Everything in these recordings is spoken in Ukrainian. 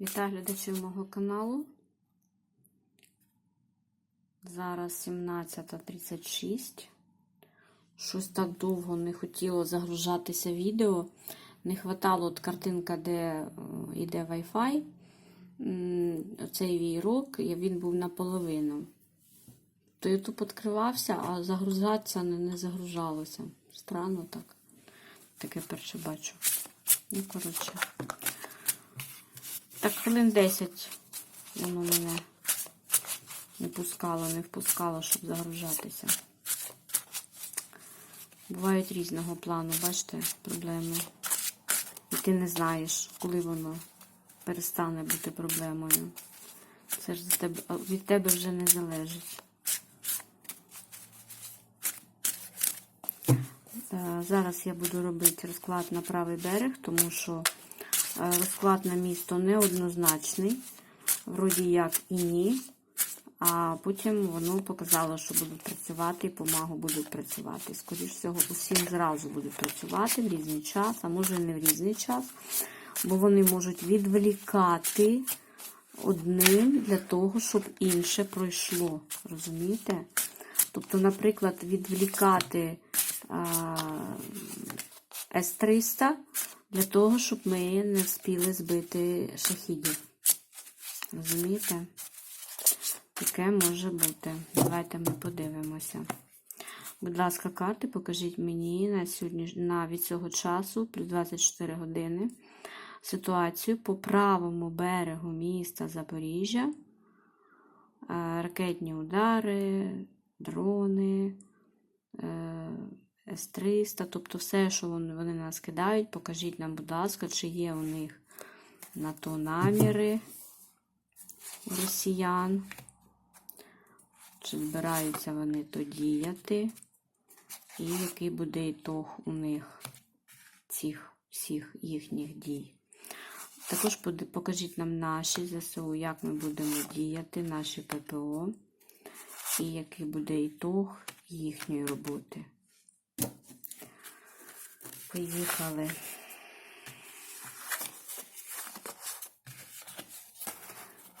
Вітаю глядачів мого каналу. Зараз 17.36. Щось так довго не хотіло загружатися відео. Не хватало от картинка, де е, йде Wi-Fi. М, Цей війрок, він був наполовину. То YouTube відкривався, а загружатися не, не загружалося. Странно так. Таке перше бачу. Ну, коротше. Так хвилин 10 воно мене не пускало, не впускало, щоб загружатися. Бувають різного плану, бачите, проблеми. І ти не знаєш, коли воно перестане бути проблемою. Це ж тебе, від тебе вже не залежить. Е, Зараз я буду робити розклад на правий берег, тому що розклад на місто неоднозначний, вроді як і ні. А потім воно показало, що будуть працювати, і помагу будуть працювати. Скоріше всього, усім зразу будуть працювати в різний час, а може і не в різний час, бо вони можуть відволікати одним для того, щоб інше пройшло. Розумієте? Тобто, наприклад, відволікати С-300 для того, щоб ми не встигли збити шахідів. Розумієте? Таке може бути. Давайте ми подивимося. Будь ласка, карти, покажіть мені на сьогодні, на від цього часу, плюс 24 години, ситуацію по правому берегу міста Запоріжжя. Ракетні удари, дрони, С-300, тобто все, що вони, нас кидають, покажіть нам, будь ласка, чи є у них на то наміри росіян. Чи збираються вони то діяти? І який буде ітог у них цих всіх їхніх дій? Також покажіть нам наші ЗСУ, як ми будемо діяти, наші ППО, і який буде ітог їхньої роботи. Поїхали.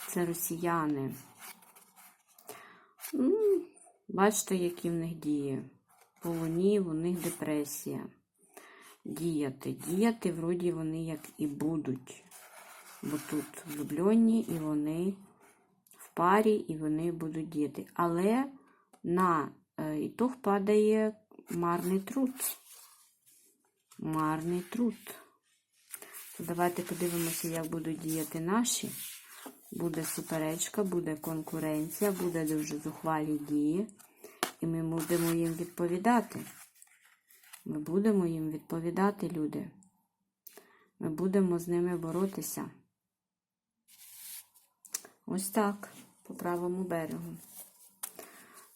Це росіяни. Ну, Бачите, які в них дії. По луні у них депресія. Діяти. Діяти, вроді, вони як і будуть. Бо тут влюблені, і вони в парі, і вони будуть діяти. Але на е, ітог падає марний труд. Марний труд. Давайте подивимося, як будуть діяти наші. Буде суперечка, буде конкуренція, буде дуже зухвалі дії. І ми будемо їм відповідати. Ми будемо їм відповідати, люди. Ми будемо з ними боротися. Ось так, по правому берегу.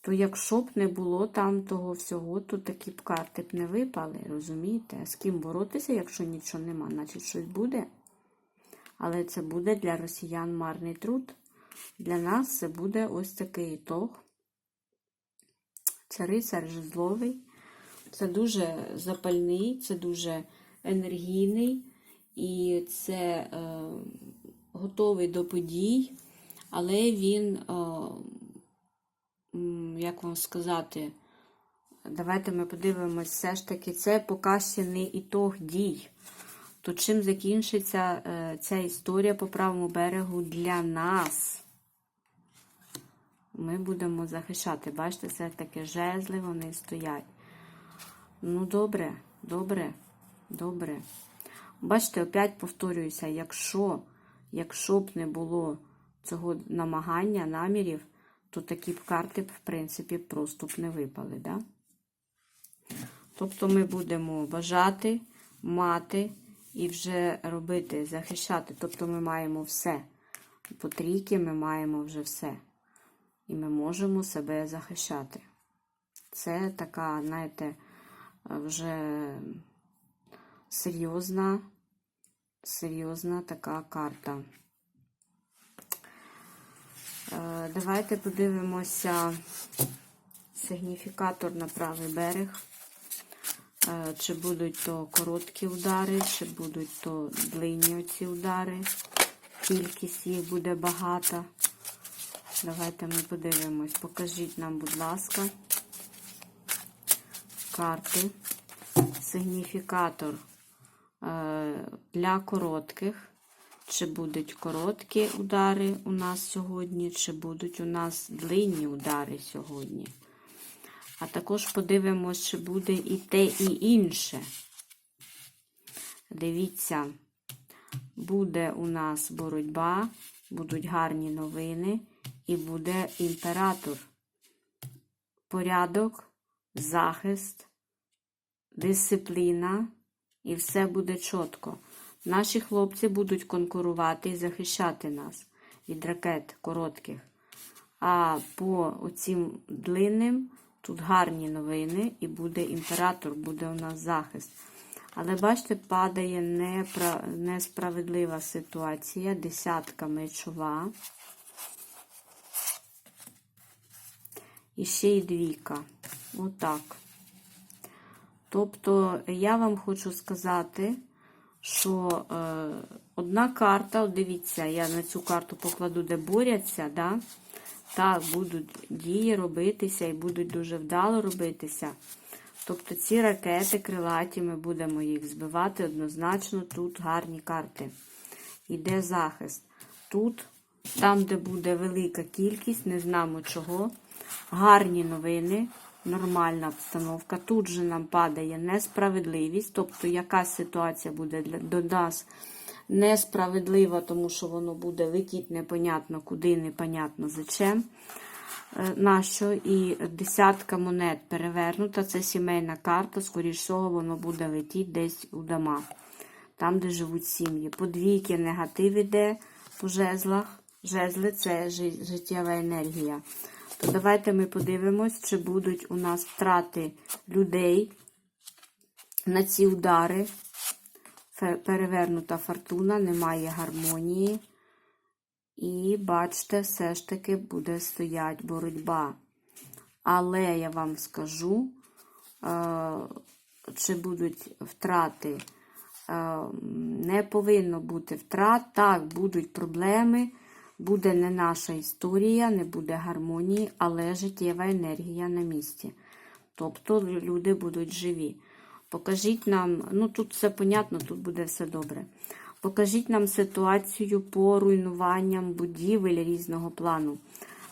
То якщо б не було там того всього, то такі б карти б не випали, розумієте? З ким боротися, якщо нічого нема, значить щось буде. Але це буде для росіян марний труд. Для нас це буде ось такий ітог. Це рицар жезловий. Це дуже запальний, це дуже енергійний і це е, готовий до подій, але він, е, як вам сказати, давайте ми подивимось, все ж таки, це не ітог дій. То чим закінчиться е, ця історія по правому берегу для нас? Ми будемо захищати. Бачите, все таки жезли вони стоять. Ну, добре, добре, добре. Бачите, опять повторююся, якщо, якщо б не було цього намагання, намірів, то такі б карти в принципі, просто б не випали, да? Тобто ми будемо бажати, мати і вже робити, захищати. Тобто ми маємо все. По трійки ми маємо вже все. І ми можемо себе захищати. Це така, знаєте, вже серйозна, серйозна така карта. Е, давайте подивимося сигніфікатор на правий берег. Е, Чи будуть то короткі удари, чи будуть то длинні оці удари. кількість їх буде багата. Давайте ми подивимось. Покажіть нам, будь ласка, карти. Сигніфікатор е, для коротких. Чи будуть короткі удари у нас сьогодні, чи будуть у нас длинні удари сьогодні. А також подивимось, чи буде і те, і інше. Дивіться, буде у нас боротьба, будуть гарні новини, і буде імператор. Порядок, захист, дисципліна, і все буде чітко. Наші хлопці будуть конкурувати і захищати нас від ракет коротких. А по оцім длинним тут гарні новини, і буде імператор, буде у нас захист. Але бачите, падає несправедлива ситуація. Десятка мечова. І ще й двійка. Отак. Тобто, я вам хочу сказати, що е, одна карта, дивіться, я на цю карту покладу, де борються, да? так, будуть дії робитися і будуть дуже вдало робитися. Тобто ці ракети крилаті, ми будемо їх збивати однозначно, тут гарні карти. Іде захист. Тут, там, де буде велика кількість, не знаємо чого. Гарні новини, нормальна обстановка. Тут же нам падає несправедливість, тобто якась ситуація буде до нас несправедлива, тому що воно буде летіти непонятно куди, непонятно зачем. Е, Нащо? І десятка монет перевернута. Це сімейна карта, скоріш всього, воно буде летіти десь у дома, там, де живуть сім'ї. Подвійки негатив іде по жезлах. Жезли це життєва енергія. Давайте ми подивимось, чи будуть у нас втрати людей на ці удари. Перевернута фортуна, немає гармонії. І бачите, все ж таки буде стоять боротьба. Але я вам скажу, е, чи будуть втрати. Е, Не повинно бути втрат. Так, будуть проблеми, буде не наша історія, не буде гармонії, але життєва енергія на місці. Тобто люди будуть живі. Покажіть нам, ну тут все понятно, тут буде все добре. Покажіть нам ситуацію по руйнуванням будівель різного плану.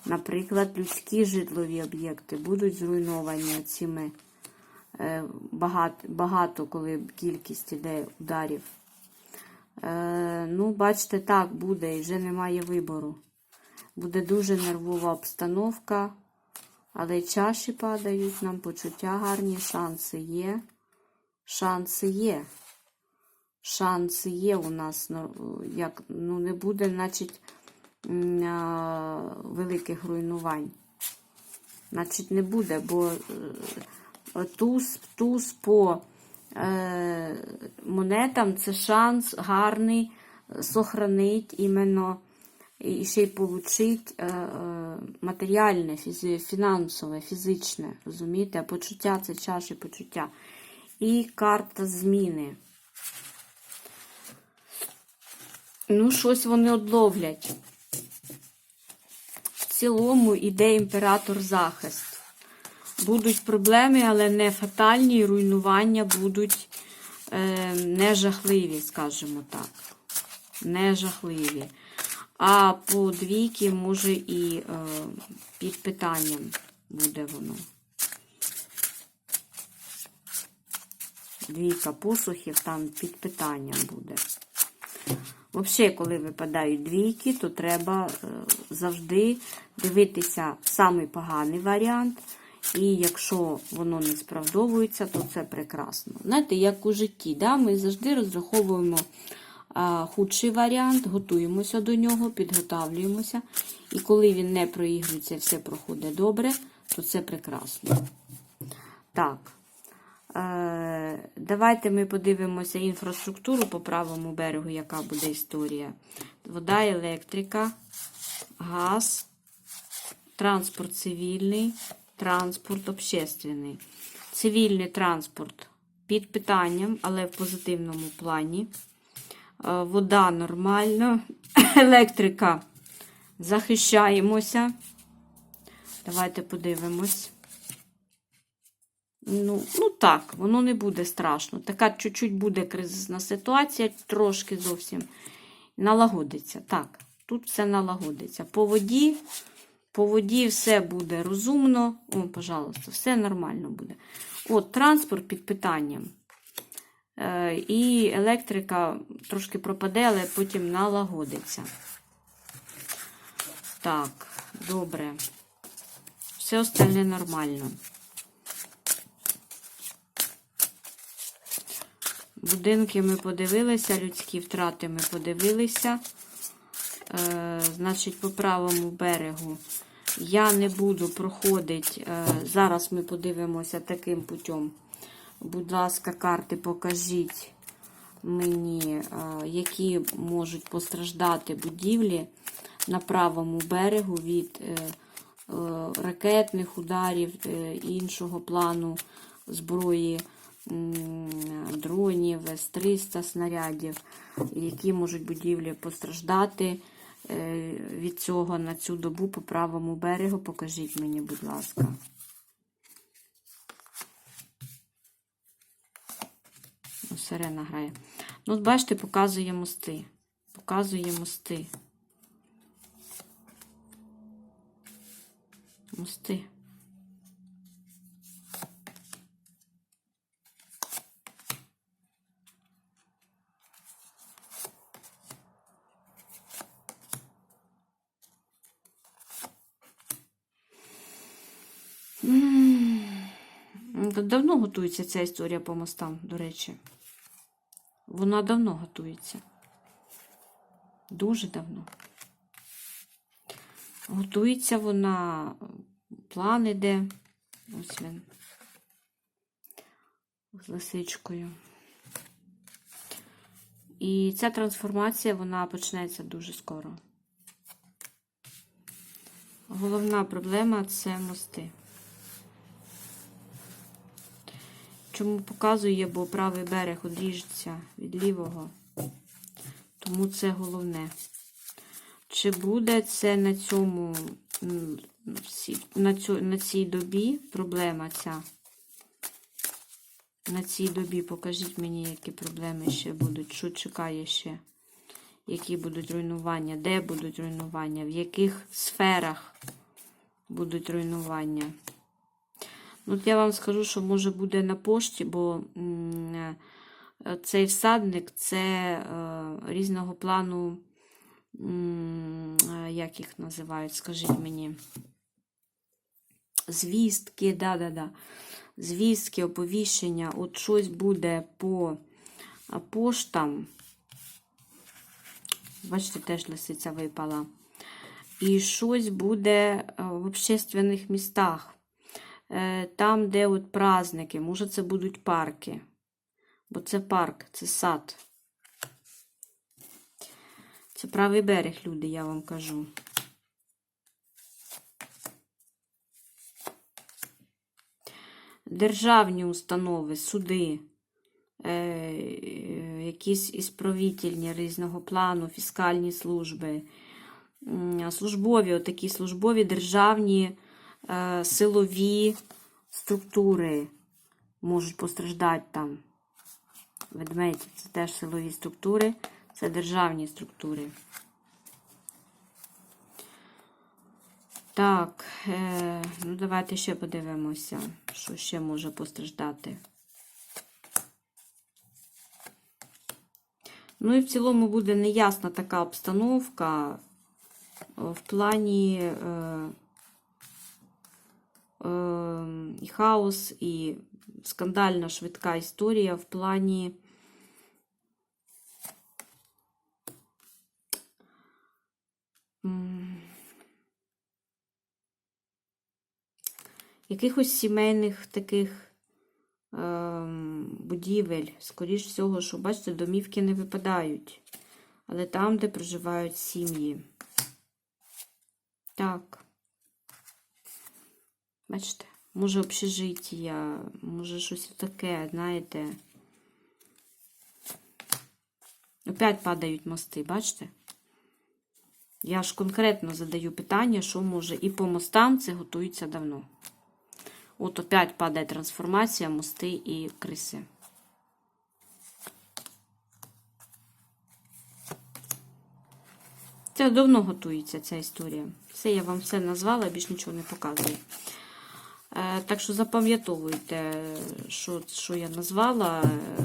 Наприклад, людські житлові об'єкти будуть зруйновані цими е, багато, багато, коли кількість іде ударів. Е, ну, бачите, так буде, і вже немає вибору. Буде дуже нервова обстановка, але чаші падають, нам почуття гарні, шанси є. Шанси є. Шанси є у нас, ну, як, ну не буде, значить, великих руйнувань. Значить, не буде, бо е, туз, туз по монетам це шанс гарний е, сохранить іменно і ще й получить е, е, матеріальне, фінансове, фізичне. Розумієте? Почуття це чаші почуття. І карта зміни. Ну, щось вони одловлять. В цілому іде імператор захист. Будуть проблеми, але не фатальні, і руйнування будуть е, не жахливі, скажімо так. Не жахливі. А по двійки, може, і е, під питанням буде воно. Двійка посухів там під питанням буде. Взагалі, коли випадають двійки, то треба е, завжди дивитися самий поганий варіант. І якщо воно не справдовується, то це прекрасно. Знаєте, як у житті, да? ми завжди розраховуємо а, худший варіант, готуємося до нього, підготавлюємося. І коли він не проігрується, все проходить добре, то це прекрасно. Так. Е, Давайте ми подивимося інфраструктуру по правому берегу, яка буде історія. Вода, електрика, газ, транспорт цивільний, транспорт общественний. Цивільний транспорт під питанням, але в позитивному плані. Е, Вода нормально. Електрика. Захищаємося. Давайте подивимось. Ну, ну так, воно не буде страшно. Така чуть-чуть буде кризисна ситуація, трошки зовсім налагодиться. Так, тут все налагодиться. По воді, по воді все буде розумно. О, пожалуйста, все нормально буде. От, транспорт під питанням. Е, і електрика трошки пропаде, але потім налагодиться. Так, добре. Все остальне нормально. Будинки ми подивилися, людські втрати ми подивилися. Е, значить, по правому берегу я не буду проходити. Е, зараз ми подивимося таким путем. Будь ласка, карти покажіть мені, е, які можуть постраждати будівлі на правому берегу від ракетних ударів іншого плану зброї, дронів, С-300 снарядів, які можуть будівлі постраждати від цього на цю добу по правому берегу. Покажіть мені, будь ласка. Ну, Сирена грає. Ну, бачите, показує мости. Показує мости. Мости. М, да- Давно готується ця історія по мостам, до речі. Вона давно готується. Дуже давно. Готується вона, план іде. Ось він. З лисичкою. І ця трансформація вона почнеться дуже скоро. Головна проблема це мости. Чому показує, бо правий берег одріжеться від лівого. Тому це головне. Чи буде це на цьому, на, цю, на цій добі проблема ця? На цій добі покажіть мені, які проблеми ще будуть, що чекає ще, які будуть руйнування, де будуть руйнування, в яких сферах будуть руйнування. Ну, от я вам скажу, що може буде на пошті, бо е, цей всадник це е, різного плану, е, як їх називають, скажіть мені. Звістки, да-да-да. Звістки, оповіщення. От щось буде по поштам. Бачите, теж лисиця випала. І щось буде в общественних містах. Е, Там, де от праздники, може, це будуть парки. Бо це парк, це сад. Це правий берег, люди, я вам кажу. Державні установи, суди, е, е, якісь ісправітельні різного плану, фіскальні служби, службові, отакі службові державні силові структури можуть постраждати там. Ведмедь це теж силові структури, це державні структури. Так, е, ну давайте ще подивимося, що ще може постраждати. Ну і в цілому буде неясна така обстановка в плані е, е, і хаос, і скандальна швидка історія в плані якихось сімейних таких ем, будівель. Скоріш всього, що, бачите, домівки не випадають. Але там, де проживають сім'ї. Так. Бачите, може общежиття, може щось таке, знаєте. Опять падають мости, бачите? Я ж конкретно задаю питання, що може. І по мостам це готується давно. От опять падає трансформація, мости і криси. Це давно готується ця історія. Все, я вам все назвала, більш нічого не показую. Е, так що запам'ятовуйте, що, що я назвала. Е,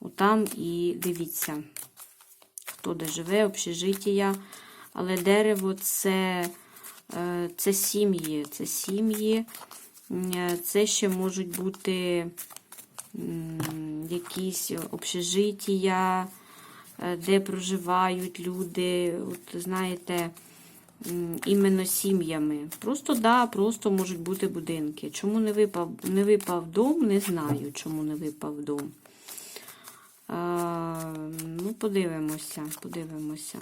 отам і дивіться, хто де живе, общежиття. Але дерево це, е, це сім'ї. Це сім'ї. Це ще можуть бути якісь общежиття, де проживають люди, от знаєте, іменно сім'ями. Просто да, просто можуть бути будинки. Чому не випав, не випав дом, не знаю, чому не випав дом. А, ну, подивимося, подивимося.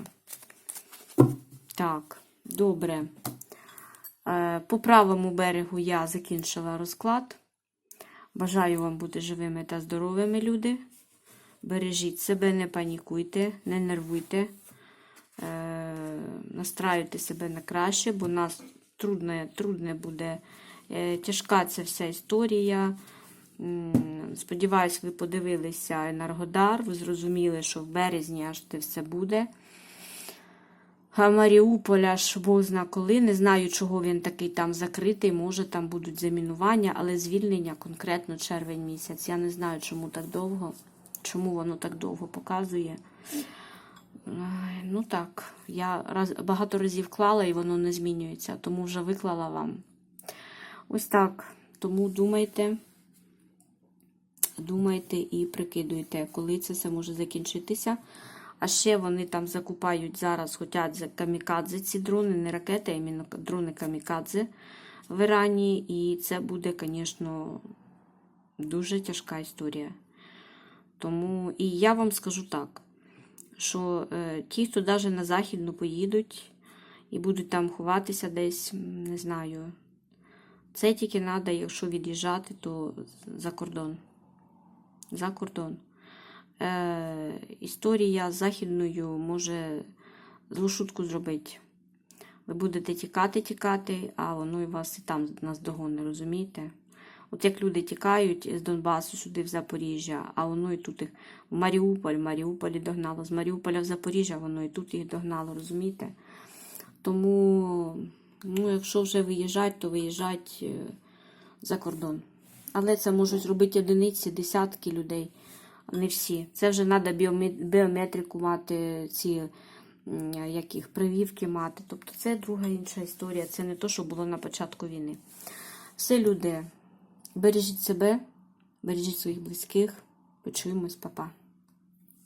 Так, добре. Е, По правому берегу я закінчила розклад. Бажаю вам бути живими та здоровими, люди. Бережіть себе, не панікуйте, не нервуйте. Е, Настраюйте себе на краще, бо нас трудне, трудне буде. Е, Тяжка ця вся історія. Сподіваюсь, ви подивилися Енергодар, ви зрозуміли, що в березні аж це все буде. А Маріуполя ж Бог зна коли. Не знаю, чого він такий там закритий. Може, там будуть замінування, але звільнення конкретно червень місяць. Я не знаю, чому так довго, чому воно так довго показує. Ну так, я раз, багато разів клала і воно не змінюється, тому вже виклала вам. Ось так. Тому думайте, думайте і прикидуйте, коли це все може закінчитися. А ще вони там закупають зараз, хочуть камікадзе ці дрони, не ракети, а іменно дрони камікадзе в Ірані. І це буде, звісно, дуже тяжка історія. Тому і я вам скажу так, що е, ті, хто навіть на Західну поїдуть і будуть там ховатися десь, не знаю, це тільки треба, якщо від'їжджати, то за кордон. За кордон е, історія з західною може злу шутку зробити. Ви будете тікати, тікати, а воно і вас і там наздогоне, розумієте? От як люди тікають з Донбасу сюди в Запоріжжя, а воно і тут їх в Маріуполь, в Маріуполі догнало, з Маріуполя в Запоріжжя, воно і тут їх догнало, розумієте? Тому, ну, якщо вже виїжджать, то виїжджать е, за кордон. Але це можуть зробити одиниці, десятки людей не всі. Це вже треба біометрику мати, ці яких прививки мати. Тобто це друга інша історія. Це не то, що було на початку війни. Все, люди, бережіть себе, бережіть своїх близьких. Почуємось, папа.